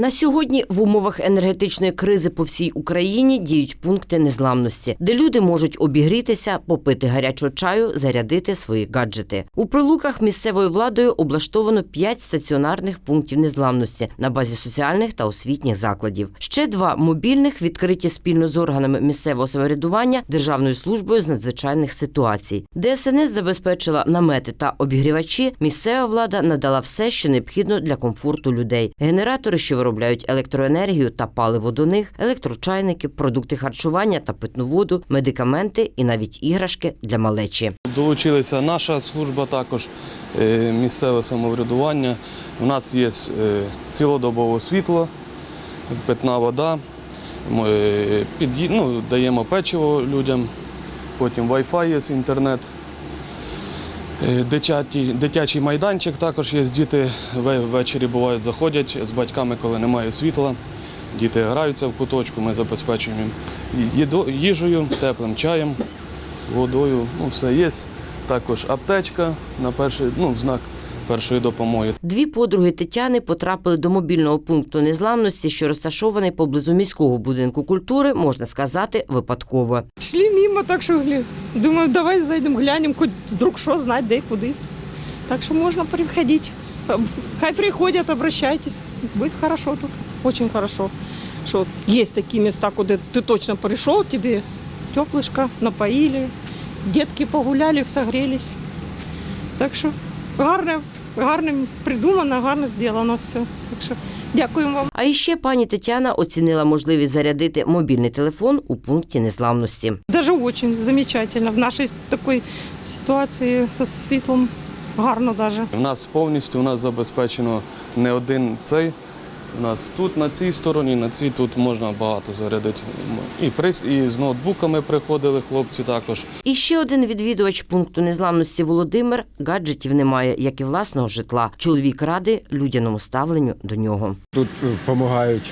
На сьогодні в умовах енергетичної кризи по всій Україні діють пункти незламності, де люди можуть обігрітися, попити гарячого чаю, зарядити свої гаджети. У прилуках місцевою владою облаштовано 5 стаціонарних пунктів незламності на базі соціальних та освітніх закладів. Ще два мобільних відкриті спільно з органами місцевого самоврядування Державною службою з надзвичайних ситуацій. ДСНС забезпечила намети та обігрівачі. Місцева влада надала все, що необхідно для комфорту людей: генератори, що виробляють електроенергію та паливо до них, електрочайники, продукти харчування та питну воду, медикаменти і навіть іграшки для малечі. Долучилася наша служба також, е, місцеве самоврядування. У нас є е, цілодобове світло, питна вода. Ми е, під'ї- ну, даємо печиво людям, потім Wi-Fi є інтернет. Е, Дитячий, дитячий майданчик також є. Діти ввечері бувають заходять з батьками, коли немає світла. Діти граються в куточку, ми забезпечуємо їм їжею, теплим чаєм, водою. Ну, все є. Також аптечка на перший, ну, знак першої допомоги. Дві подруги Тетяни потрапили до мобільного пункту незламності, що розташований поблизу міського будинку культури, можна сказати, випадково. Шли мимо, так що глі- думаю, давай зайдемо, глянемо, хоч вдруг що знати, де і куди. Так що можна приходити. Хай приходять, обращайтесь. Буде хорошо тут. Очень хорошо. Що є такі міста, куди ти точно прийшов, тобі теплишко напоїли, дітки погуляли, согрілись. Так що гарне, гарне придумано, гарно зроблено все. Так що дякуємо вам. А іще пані Тетяна оцінила можливість зарядити мобільний телефон у пункті незламності. Даже очень замечательно. В нашій такій ситуації зі світлом гарно даже. У нас повністю у нас забезпечено не один цей. У нас тут на цій стороні, на цій тут можна багато зарядити. І, прис- і з ноутбуками приходили хлопці також. І ще один відвідувач пункту незламності Володимир гаджетів немає, як і власного житла. Чоловік радий людяному ставленню до нього. Тут допомагають,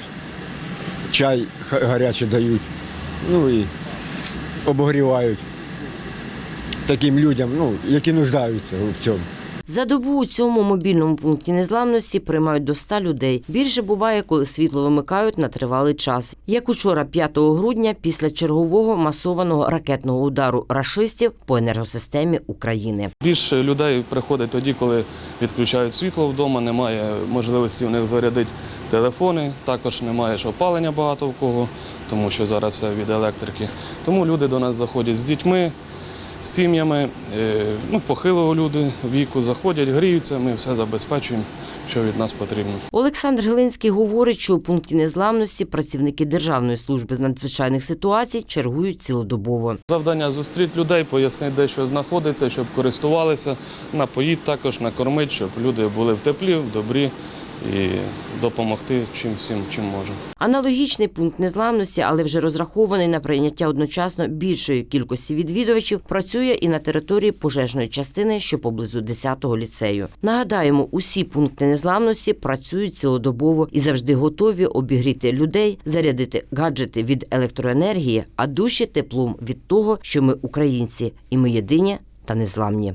чай ха- гарячий дають, ну і обогрівають таким людям, ну, які нуждаються в цьому. За добу у цьому мобільному пункті незламності приймають до 100 людей. Більше буває, коли світло вимикають на тривалий час. Як учора, 5 грудня, після чергового масованого ракетного удару рашистів по енергосистемі України. Більше людей приходить тоді, коли відключають світло вдома, немає можливості у них зарядити телефони, також немає ж опалення багато в кого, тому що зараз все від електрики. Тому люди до нас заходять з дітьми, з сім'ями, е, ну, похилого люди віку заходять, гріються, ми все забезпечуємо, що від нас потрібно. Олександр Глинський говорить, що у пункті незламності працівники Державної служби з надзвичайних ситуацій чергують цілодобово. Завдання зустріти людей, пояснити, де що знаходиться, щоб користувалися, напоїть також, накормити, щоб люди були в теплі, в добрі і допомогти чим всім, чим можемо. Аналогічний пункт незламності, але вже розрахований на прийняття одночасно більшої кількості відвідувачів, працює і на території пожежної частини, що поблизу 10-го ліцею. Нагадаємо, усі пункти незламності працюють цілодобово і завжди готові обігріти людей, зарядити гаджети від електроенергії, а душі теплом від того, що ми українці, і ми єдині та незламні.